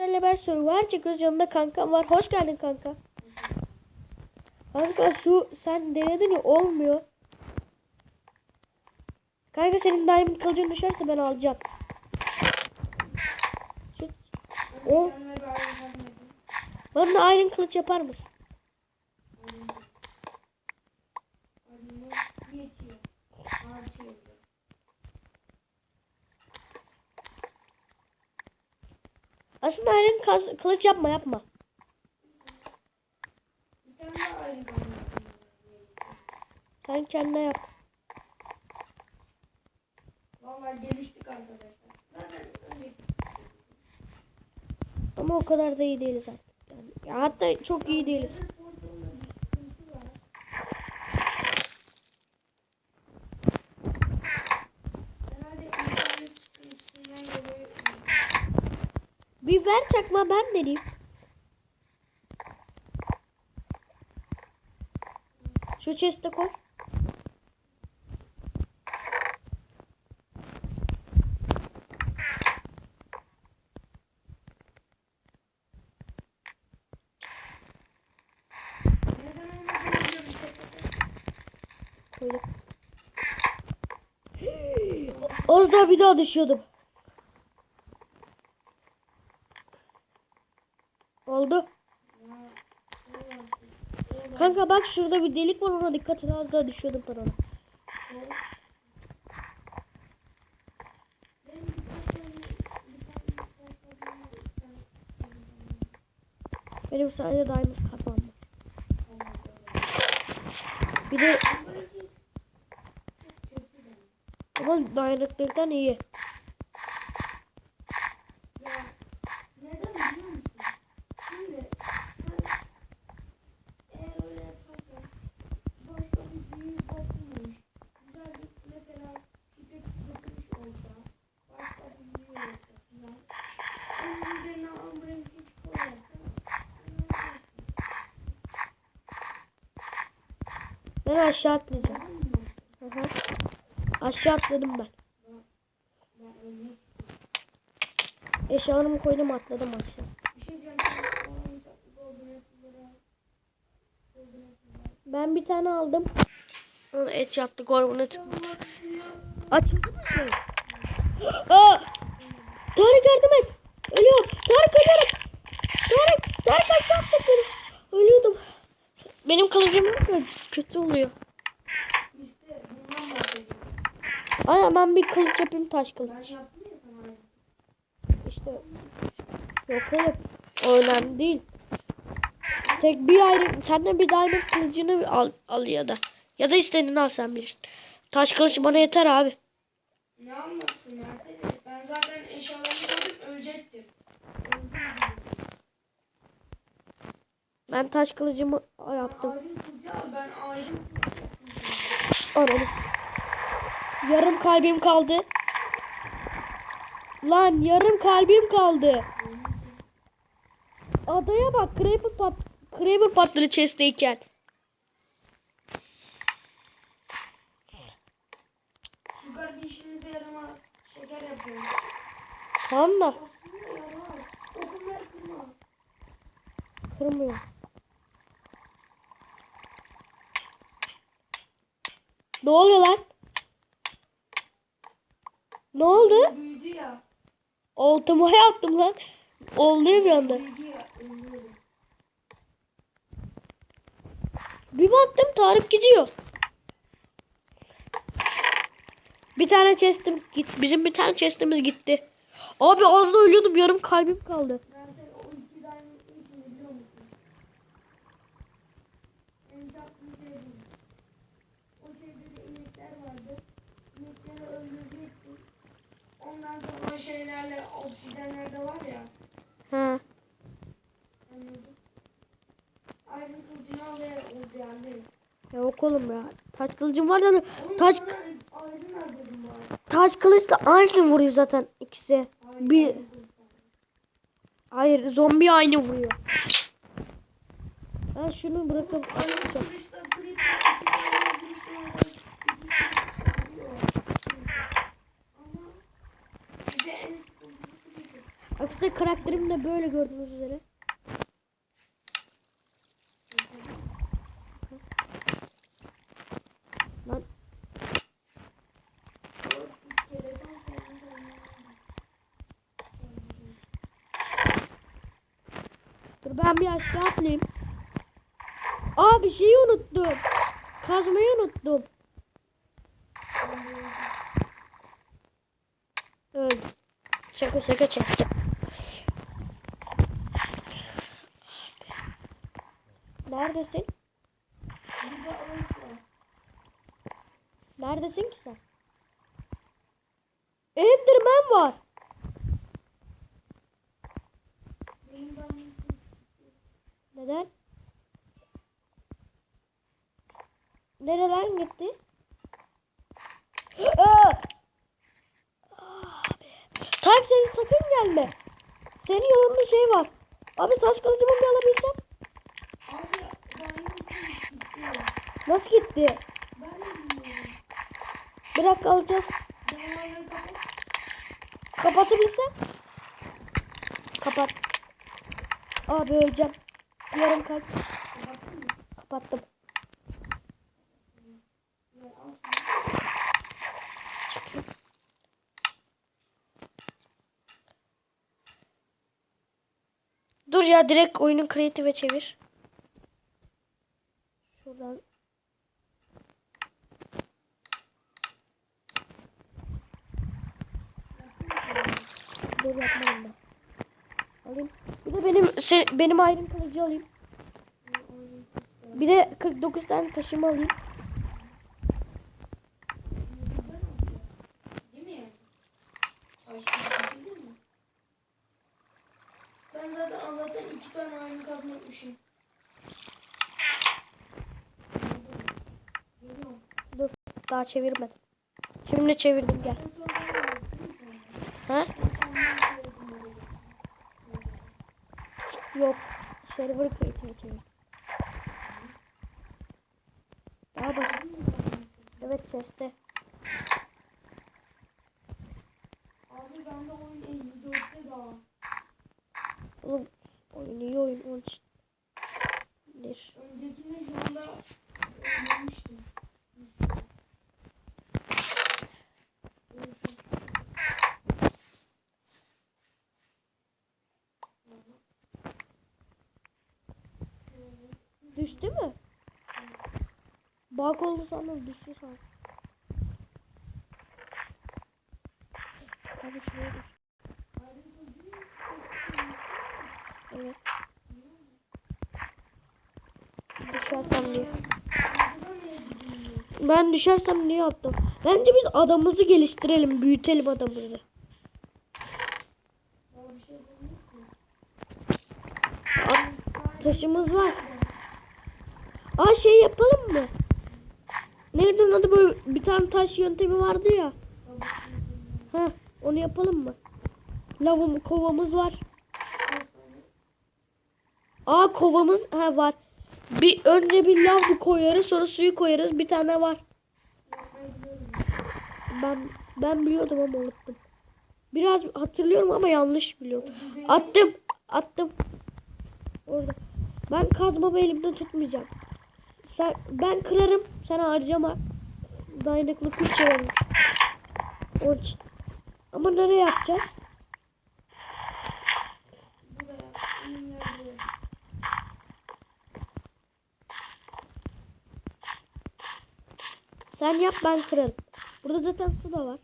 beraber survival çekiyoruz. Yanımda kankam var. Hoş geldin kanka. Kanka şu sen denedin ya olmuyor. Kanka senin diamond kılıcın düşerse ben alacağım. Şu, o, bana iron kılıç yapar mısın? Aslında kaz- kılıç yapma yapma. Sen kendine yap. Vallahi geliştik arkadaşlar. Ama o kadar da iyi değiliz artık. Yani, ya hatta çok iyi değiliz. Ver çakma ben deneyeyim. Şu chest'e koy. daha bir daha düşüyordum. Oldu. Kanka bak şurada bir delik var ona dikkat et az daha düşüyordum ben ona. Benim sadece diamond kafam var. Bir de ama dayanıklılıktan iyi. Ben aşağı atlayacağım. Hı. Aşağı atladım ben. Eşyalarımı koydum atladım aşağı. Ben bir tane aldım. Onu et yaptı ya. Açıldı mı şey? Aa! Tarık yardım et. Ölüyorum. Tarık ölüyorum. Tarık. Tarık aşağı attık. Benim kılıcım kötü oluyor. Aynen ben bir kılıç yapayım taş kılıç. İşte. Yok. O önemli değil. Tek bir ayrı. Sen de bir diamond kılıcını al, al ya da. Ya da istediğini al sen bilirsin. Taş kılıç bana yeter abi. Ne ya? Evet, Ben zaten eşyalarımı koydum ölecektim. Öldüm gibi. Ben taş kılıcımı yaptım. Ananı. Yarım kalbim kaldı. Lan yarım kalbim kaldı. Adaya bak. Creeper pat Creeper patladı chest'teyken. Şeker yapıyorum. Kırma. kırmıyor. Ne oluyor lan? Ne oldu? Büyüdü ya. Oltama yaptım lan. Oluyor bir anda. Bir baktım Tarık gidiyor. Bir tane chest'im git. Bizim bir tane chest'imiz gitti. Abi az da ölüyordum. Yarım kalbim kaldı. Ben de o iki diamond için biliyor musun? En tatlı şey bu. O şeyde de inekler vardı. İnekleri öldürecektim. Ondan sonra o şeylerle obsidenler de var ya. Ha. Anladım. Ayrım kılıcını al ve o. Ya yok oğlum ya. Taş kılıcım var da Oğlum taş ayrım dedim bari. taş kılıçla aynı vuruyor zaten ikisi. Hayır, Bir hayır zombi aynı vuruyor. Ben şunu bırakıp Ayrım atacağım. kılıçla grip iki tane grip Ama bir de en sıkıntısı grip. Arkadaşlar karakterim de böyle gördüğünüz üzere. Lan dur ben bir aşağı atlayayım. Aa bir şeyi unuttum. Kazmayı unuttum. Öldüm. Şaka şaka şaka. Neredesin? Neredesin ki sen? Enderman var. Neden? Nereden gitti? Tak senin sakın gelme. Senin yolunda şey var. Abi taş kılıcımı bir alabilsem. Nasıl gitti? Dakika alacağız. Kapatabilsem. Kapat. Abi öleceğim. Yarım kalp. Kapattım. Dur ya direkt oyunu kreative çevir. Şuradan. Dur yapmadım ben. Alayım. Bir de benim se, benim ayrım kılıcı alayım. Bir de 49 tane taşımı alayım. Ben zaten Allah'tan iki tane aynı kazma etmişim. Dur daha çevirmedim. Şimdi çevirdim gel. Ha? Yok. Server çevir. Daha bak. Evet chest'te. Abi bende oyun 54'te daha. Oğlum oyun iyi oyun onun için. Bir. Öncekinde şu anda oynamıştım. Düştü mü? Bak oldu sandım düştü sandım. Hadi şuraya düş. Düşersem diye. Ben düşersem niye attım? Bence biz adamımızı geliştirelim, büyütelim adamımızı. Taşımız var. Aa şey yapalım mı? Neydi onun adı böyle bir tane taş yöntemi vardı ya. Ha, onu yapalım mı? Lavım kovamız var. Aa kovamız ha var. Bir önce bir lav koyarız sonra suyu koyarız. Bir tane var. Ben ben biliyordum ama unuttum. Biraz hatırlıyorum ama yanlış biliyorum. Attım. Attım. Orada. Ben kazmamı elimde tutmayacağım. Sen, ben kırarım. Sen harcama. Dayanıklı kuş için. Ama nereye yapacağız? Sen yap ben kırarım. Burada zaten su da var.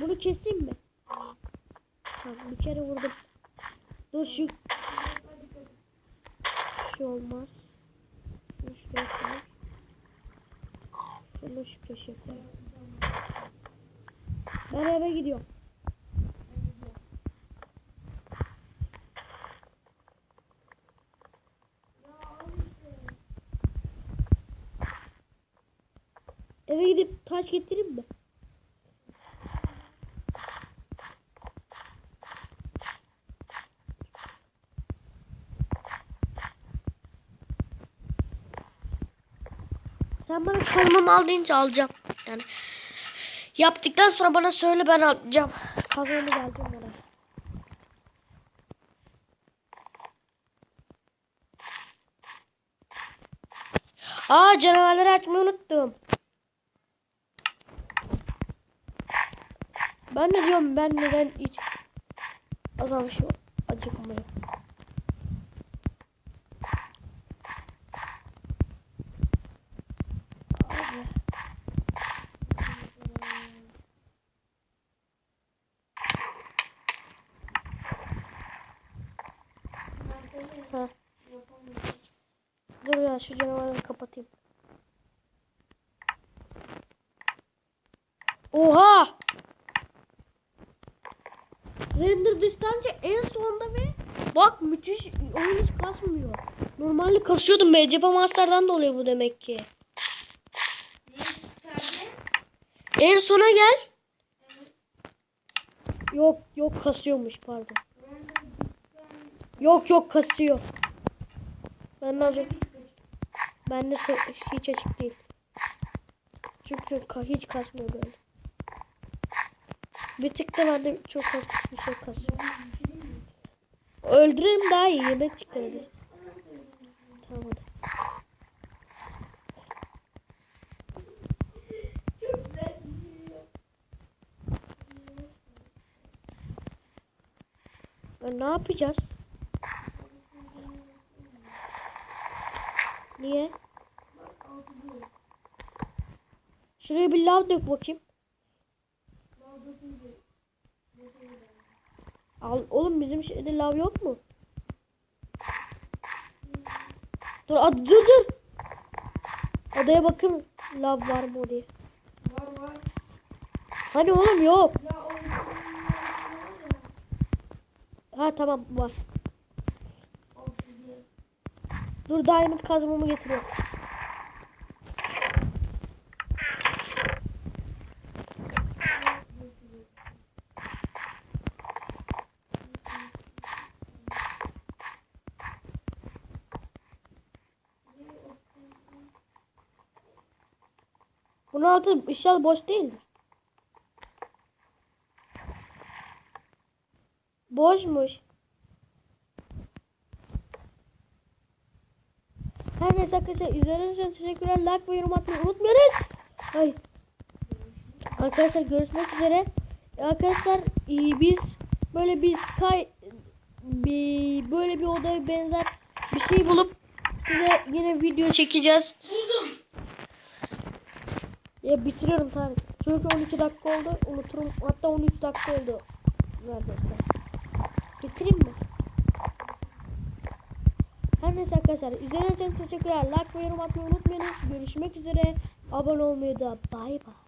Bunu keseyim mi? Tamam bir kere vurdum. Dur şu şu olmaz. Şunu şuraya koyayım. Şunu şu köşeye koyayım. Ben eve gidiyorum. Eve gidip taş getireyim mi? Sen bana kazmamı al deyince alacağım. Yani Yaptıktan sonra bana söyle ben alacağım. Kazanı geldim bana. Aa canavarları açmayı unuttum. Ben ne diyorum ben neden hiç azalmışım acıkmıyor. Ya şu canavarları kapatayım. Oha! Render distance en sonda ve bak müthiş oyun hiç kasmıyor. Normalde kasıyordum BCP Master'dan da oluyor bu demek ki. Ne? En sona gel. Yok yok kasıyormuş pardon. Yok yok kasıyor. Ben az önce ben de hiç açık değil. Çünkü ka- hiç kasmıyor böyle. Bir tık da bende çok az bir şey kasıyor. Öldürelim daha iyi yemek çıkarırız. Tamam hadi. Çok ne yapacağız? Niye? Şuraya bir lav dök bakayım. Al, oğlum bizim şeyde lav yok mu? Dur, ad, dur dur. Adaya bakın lav var mı diye. Var var. Hani oğlum yok. Ha tamam var. Dur diamond kazmamı getiriyorum. Bunun altı inşallah boş değildir. Boşmuş. Her neyse arkadaşlar izlediğiniz için teşekkürler. Like ve yorum atmayı unutmayınız. Ay. Arkadaşlar görüşmek üzere. Arkadaşlar e, biz böyle bir sky bir böyle bir odaya benzer bir şey bulup size yine video çekeceğiz. Buldum. Ya bitiriyorum Tarık. Çünkü 12 dakika oldu. Unuturum. Hatta 13 dakika oldu. Neredeyse. Bitireyim mi? Her neyse arkadaşlar. İzlediğiniz için teşekkürler. Like ve yorum atmayı unutmayınız. Görüşmek üzere. Abone olmayı da bay bay.